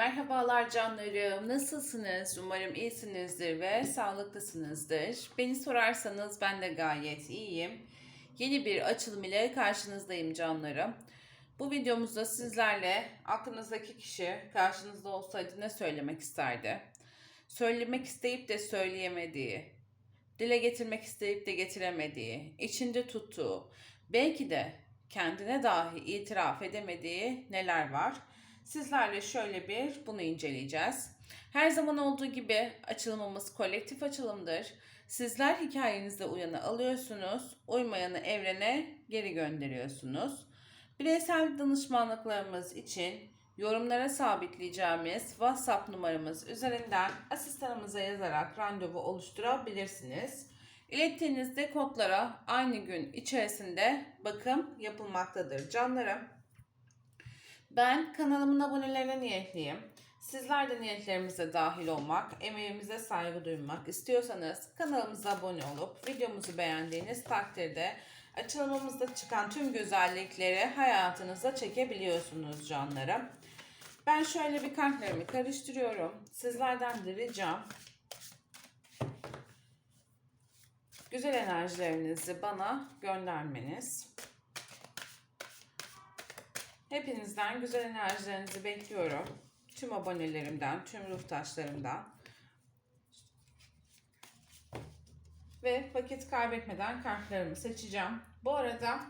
Merhabalar canlarım. Nasılsınız? Umarım iyisinizdir ve sağlıklısınızdır. Beni sorarsanız ben de gayet iyiyim. Yeni bir açılım ile karşınızdayım canlarım. Bu videomuzda sizlerle aklınızdaki kişi karşınızda olsaydı ne söylemek isterdi? Söylemek isteyip de söyleyemediği, dile getirmek isteyip de getiremediği, içinde tuttuğu, belki de kendine dahi itiraf edemediği neler var? Sizlerle şöyle bir bunu inceleyeceğiz. Her zaman olduğu gibi açılımımız kolektif açılımdır. Sizler hikayenizde uyanı alıyorsunuz, uymayanı evrene geri gönderiyorsunuz. Bireysel danışmanlıklarımız için yorumlara sabitleyeceğimiz WhatsApp numaramız üzerinden asistanımıza yazarak randevu oluşturabilirsiniz. İlettiğinizde kodlara aynı gün içerisinde bakım yapılmaktadır canlarım. Ben kanalımın abonelerine niyetliyim. Sizler de niyetlerimize dahil olmak, emeğimize saygı duymak istiyorsanız kanalımıza abone olup videomuzu beğendiğiniz takdirde açılımımızda çıkan tüm güzellikleri hayatınıza çekebiliyorsunuz canlarım. Ben şöyle bir kartlarımı karıştırıyorum. Sizlerden de ricam güzel enerjilerinizi bana göndermeniz. Hepinizden güzel enerjilerinizi bekliyorum. Tüm abonelerimden, tüm ruhtaşlarımdan. Ve vakit kaybetmeden kartlarımı seçeceğim. Bu arada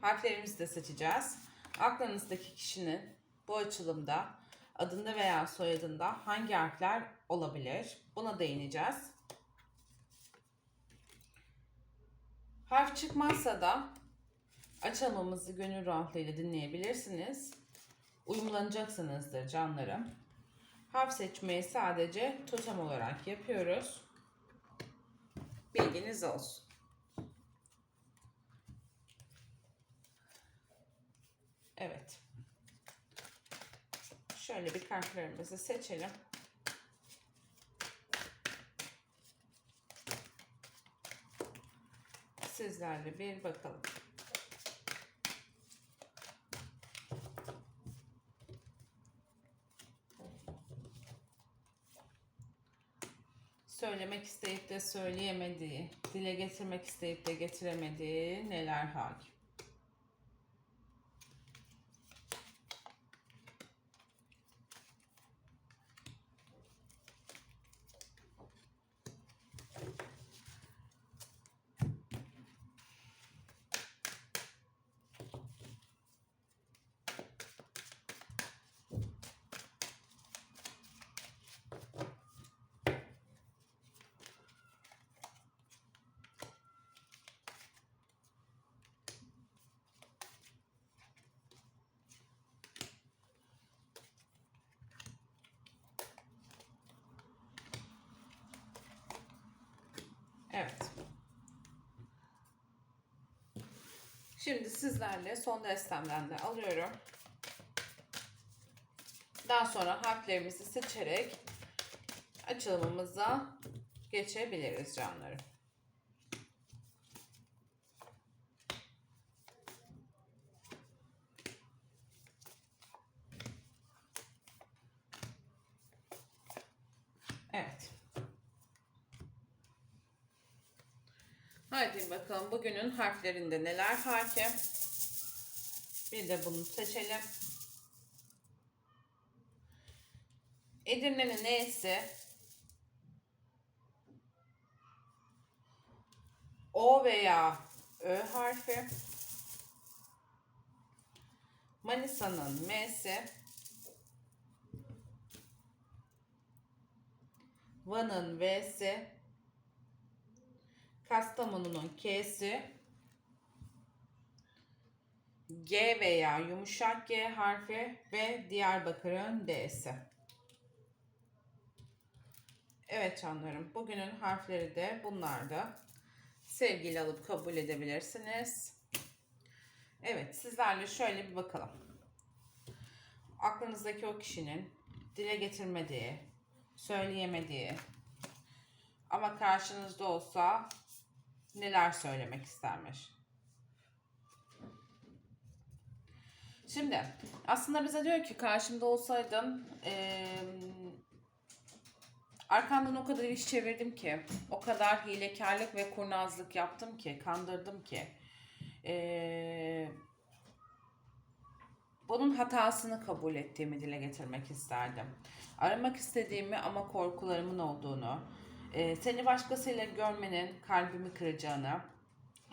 harflerimizi de seçeceğiz. Aklınızdaki kişinin bu açılımda adında veya soyadında hangi harfler olabilir? Buna değineceğiz. Harf çıkmazsa da açılmamızı gönül rahatlığıyla dinleyebilirsiniz. Uyumlanacaksınızdır canlarım. Harf seçmeyi sadece totem olarak yapıyoruz. Bilginiz olsun. Evet. Şöyle bir kartlarımızı seçelim. Sizlerle bir bakalım. Söylemek isteyip de söyleyemediği, dile getirmek isteyip de getiremediği neler hakim? Evet. Şimdi sizlerle son destemden de alıyorum. Daha sonra harflerimizi seçerek açılımımıza geçebiliriz canlarım. Evet. Haydi bakalım bugünün harflerinde neler hakim. Bir de bunu seçelim. Edirne'nin neyse O veya Ö harfi. Manisa'nın M'si. Van'ın V'si. Kastamonu'nun K'si. G veya yumuşak G harfi ve Diyarbakır'ın D'si. Evet canlarım bugünün harfleri de bunlardı. Sevgiyle alıp kabul edebilirsiniz. Evet sizlerle şöyle bir bakalım. Aklınızdaki o kişinin dile getirmediği, söyleyemediği ama karşınızda olsa neler söylemek istermiş? Şimdi aslında bize diyor ki karşımda olsaydın eee arkandan o kadar iş çevirdim ki, o kadar hilekarlık ve kurnazlık yaptım ki, kandırdım ki. eee, bunun hatasını kabul ettiğimi dile getirmek isterdim. Aramak istediğimi ama korkularımın olduğunu, eee, seni başkasıyla görmenin kalbimi kıracağını,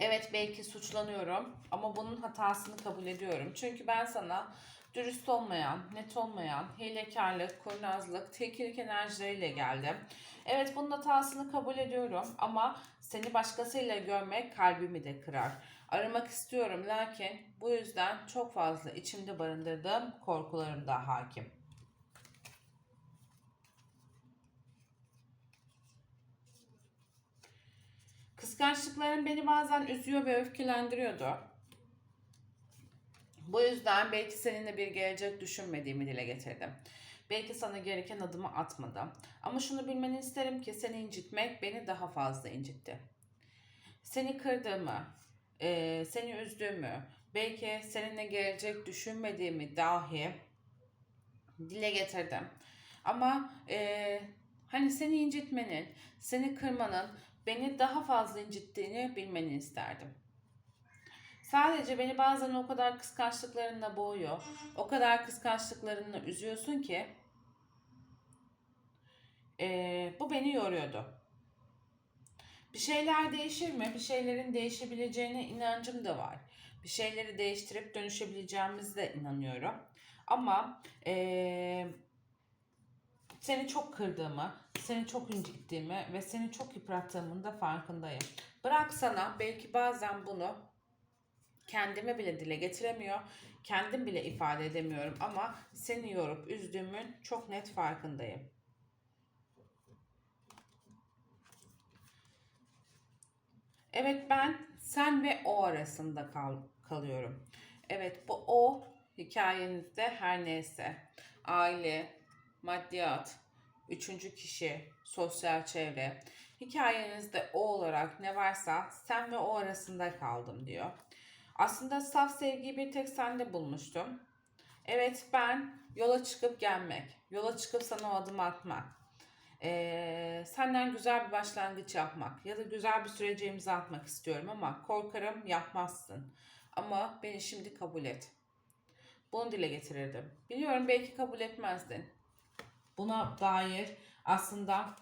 Evet belki suçlanıyorum ama bunun hatasını kabul ediyorum. Çünkü ben sana dürüst olmayan, net olmayan, hilekarlık, kurnazlık, tekillik enerjileriyle geldim. Evet bunun hatasını kabul ediyorum ama seni başkasıyla görmek kalbimi de kırar. Aramak istiyorum lakin bu yüzden çok fazla içimde barındırdığım korkularım da hakim. Kıskançlıkların beni bazen üzüyor ve öfkelendiriyordu. Bu yüzden belki seninle bir gelecek düşünmediğimi dile getirdim. Belki sana gereken adımı atmadım. Ama şunu bilmeni isterim ki seni incitmek beni daha fazla incitti. Seni kırdığımı, e, seni üzdüğümü, belki seninle gelecek düşünmediğimi dahi dile getirdim. Ama e, hani seni incitmenin, seni kırmanın beni daha fazla incittiğini bilmeni isterdim. Sadece beni bazen o kadar kıskançlıklarınla boğuyor, o kadar kıskançlıklarınla üzüyorsun ki e, bu beni yoruyordu. Bir şeyler değişir mi? Bir şeylerin değişebileceğine inancım da var. Bir şeyleri değiştirip dönüşebileceğimize de inanıyorum. Ama eee seni çok kırdığımı, seni çok incittiğimi ve seni çok yıprattığımın da farkındayım. Bırak sana belki bazen bunu kendime bile dile getiremiyor, kendim bile ifade edemiyorum ama seni yorup üzdüğümün çok net farkındayım. Evet ben sen ve o arasında kal kalıyorum. Evet bu o hikayenizde her neyse aile, maddiyat, üçüncü kişi, sosyal çevre. Hikayenizde o olarak ne varsa sen ve o arasında kaldım diyor. Aslında saf sevgiyi bir tek sende bulmuştum. Evet ben yola çıkıp gelmek, yola çıkıp sana o adımı atmak, ee, senden güzel bir başlangıç yapmak ya da güzel bir sürece imza atmak istiyorum ama korkarım yapmazsın. Ama beni şimdi kabul et. Bunu dile getirirdim. Biliyorum belki kabul etmezdin. Buna dair aslında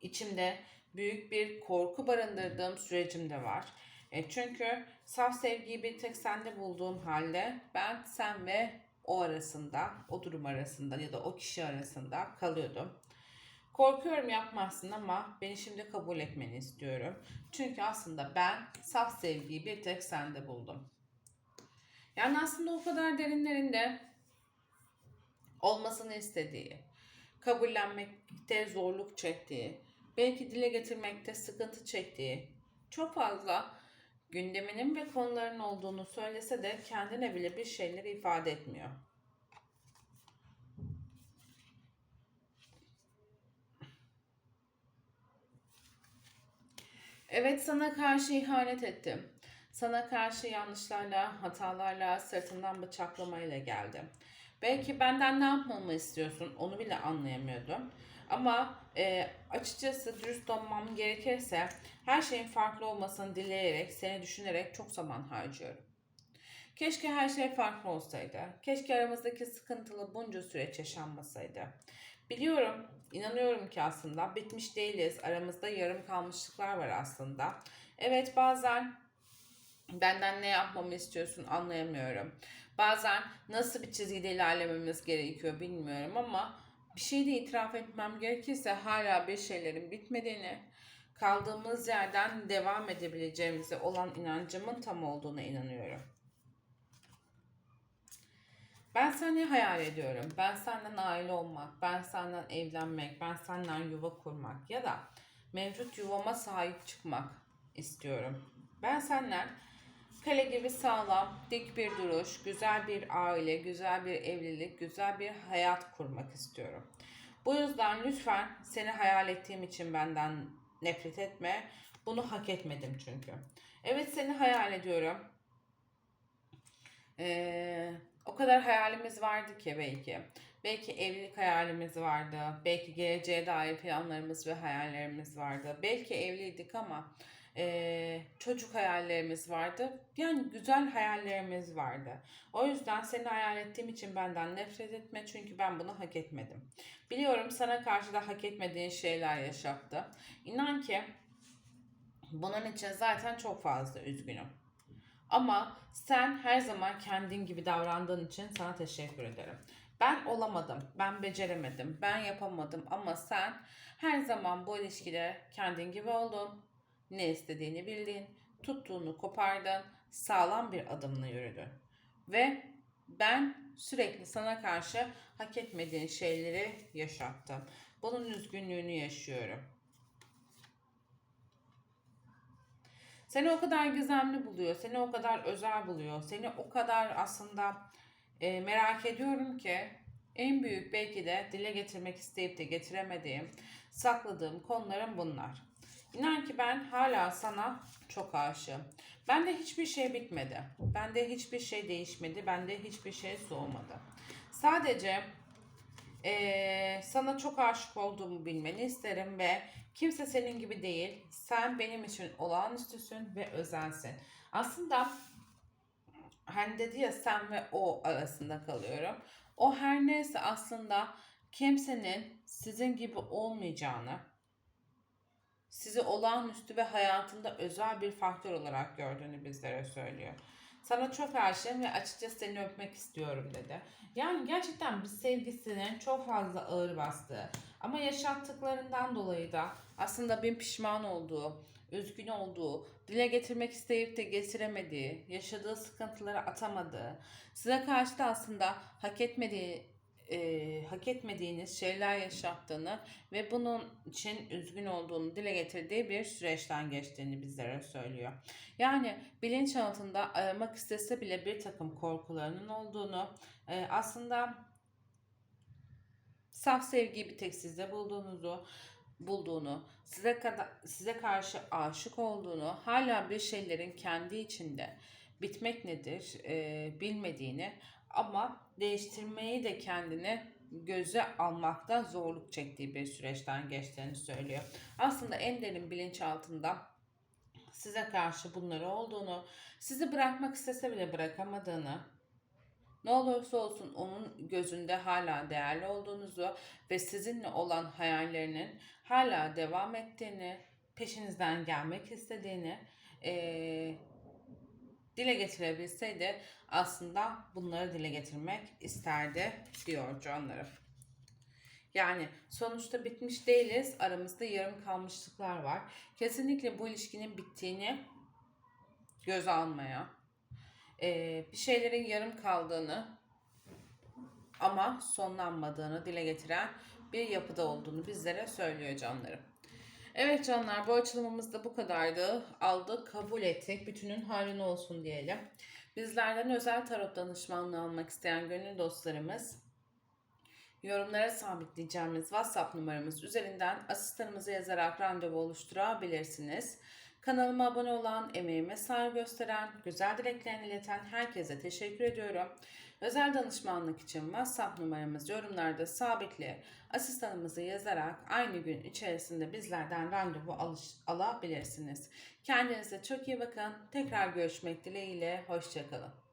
içimde büyük bir korku barındırdığım sürecim de var. E çünkü saf sevgiyi bir tek sende bulduğum halde ben sen ve o arasında, o durum arasında ya da o kişi arasında kalıyordum. Korkuyorum yapmazsın ama beni şimdi kabul etmeni istiyorum. Çünkü aslında ben saf sevgiyi bir tek sende buldum. Yani aslında o kadar derinlerinde olmasını istediği, kabullenmekte zorluk çektiği, belki dile getirmekte sıkıntı çektiği, çok fazla gündeminin ve konuların olduğunu söylese de kendine bile bir şeyleri ifade etmiyor. Evet sana karşı ihanet ettim. Sana karşı yanlışlarla, hatalarla, sırtından bıçaklamayla geldim. Belki benden ne yapmamı istiyorsun onu bile anlayamıyordum. Ama e, açıkçası dürüst olmam gerekirse her şeyin farklı olmasını dileyerek, seni düşünerek çok zaman harcıyorum. Keşke her şey farklı olsaydı. Keşke aramızdaki sıkıntılı bunca süreç yaşanmasaydı. Biliyorum, inanıyorum ki aslında bitmiş değiliz. Aramızda yarım kalmışlıklar var aslında. Evet bazen benden ne yapmamı istiyorsun anlayamıyorum. Bazen nasıl bir çizgide ilerlememiz gerekiyor bilmiyorum ama bir şey de itiraf etmem gerekirse hala bir şeylerin bitmediğini, kaldığımız yerden devam edebileceğimize olan inancımın tam olduğuna inanıyorum. Ben seni hayal ediyorum. Ben senden aile olmak, ben senden evlenmek, ben senden yuva kurmak ya da mevcut yuvama sahip çıkmak istiyorum. Ben senden kale gibi sağlam, dik bir duruş, güzel bir aile, güzel bir evlilik, güzel bir hayat kurmak istiyorum. Bu yüzden lütfen seni hayal ettiğim için benden nefret etme. Bunu hak etmedim çünkü. Evet seni hayal ediyorum. Ee, o kadar hayalimiz vardı ki belki. Belki evlilik hayalimiz vardı. Belki geleceğe dair planlarımız ve hayallerimiz vardı. Belki evliydik ama e, çocuk hayallerimiz vardı. Yani güzel hayallerimiz vardı. O yüzden seni hayal ettiğim için benden nefret etme çünkü ben bunu hak etmedim. Biliyorum sana karşı da hak etmediğin şeyler yaşattı. İnan ki bunun için zaten çok fazla üzgünüm. Ama sen her zaman kendin gibi davrandığın için sana teşekkür ederim. Ben olamadım, ben beceremedim, ben yapamadım ama sen her zaman bu ilişkide kendin gibi oldun. Ne istediğini bildin, tuttuğunu kopardın, sağlam bir adımla yürüdün. Ve ben sürekli sana karşı hak etmediğin şeyleri yaşattım. Bunun üzgünlüğünü yaşıyorum. Seni o kadar gizemli buluyor, seni o kadar özel buluyor, seni o kadar aslında e, merak ediyorum ki en büyük belki de dile getirmek isteyip de getiremediğim, sakladığım konularım bunlar. İnan ki ben hala sana çok aşığım. Bende hiçbir şey bitmedi. Bende hiçbir şey değişmedi. Bende hiçbir şey soğumadı. Sadece eee, sana çok aşık olduğumu bilmeni isterim ve kimse senin gibi değil. Sen benim için olağanüstüsün ve özelsin. Aslında hani dedi ya sen ve o arasında kalıyorum. O her neyse aslında kimsenin sizin gibi olmayacağını, sizi olağanüstü ve hayatında özel bir faktör olarak gördüğünü bizlere söylüyor. Sana çok aşığım ve açıkçası seni öpmek istiyorum dedi. Yani gerçekten bir sevgisinin çok fazla ağır bastığı ama yaşattıklarından dolayı da aslında bin pişman olduğu, üzgün olduğu, dile getirmek isteyip de getiremediği, yaşadığı sıkıntıları atamadığı, size karşı da aslında hak etmediği e, hak etmediğiniz şeyler yaşattığını ve bunun için üzgün olduğunu dile getirdiği bir süreçten geçtiğini bizlere söylüyor. Yani bilinçaltında aramak istese bile bir takım korkularının olduğunu, e, aslında saf sevgiyi bir tek sizde bulduğunuzu, bulduğunu, size kadar size karşı aşık olduğunu, hala bir şeylerin kendi içinde bitmek nedir e, bilmediğini ama değiştirmeyi de kendini göze almakta zorluk çektiği bir süreçten geçtiğini söylüyor. Aslında en derin bilinçaltında size karşı bunları olduğunu, sizi bırakmak istese bile bırakamadığını, ne olursa olsun onun gözünde hala değerli olduğunuzu ve sizinle olan hayallerinin hala devam ettiğini, peşinizden gelmek istediğini, eee dile getirebilseydi aslında bunları dile getirmek isterdi diyor canlarım. Yani sonuçta bitmiş değiliz. Aramızda yarım kalmışlıklar var. Kesinlikle bu ilişkinin bittiğini göz almaya, e, bir şeylerin yarım kaldığını ama sonlanmadığını dile getiren bir yapıda olduğunu bizlere söylüyor canlarım. Evet canlar bu açılımımız da bu kadardı. Aldık, kabul ettik. Bütünün hayrına olsun diyelim. Bizlerden özel tarot danışmanlığı almak isteyen gönül dostlarımız yorumlara sabitleyeceğimiz WhatsApp numaramız üzerinden asistanımızı yazarak randevu oluşturabilirsiniz. Kanalıma abone olan, emeğime saygı gösteren, güzel dileklerini ileten herkese teşekkür ediyorum. Özel danışmanlık için WhatsApp numaramız yorumlarda sabitli. Asistanımızı yazarak aynı gün içerisinde bizlerden randevu alış, alabilirsiniz. Kendinize çok iyi bakın. Tekrar görüşmek dileğiyle. Hoşçakalın.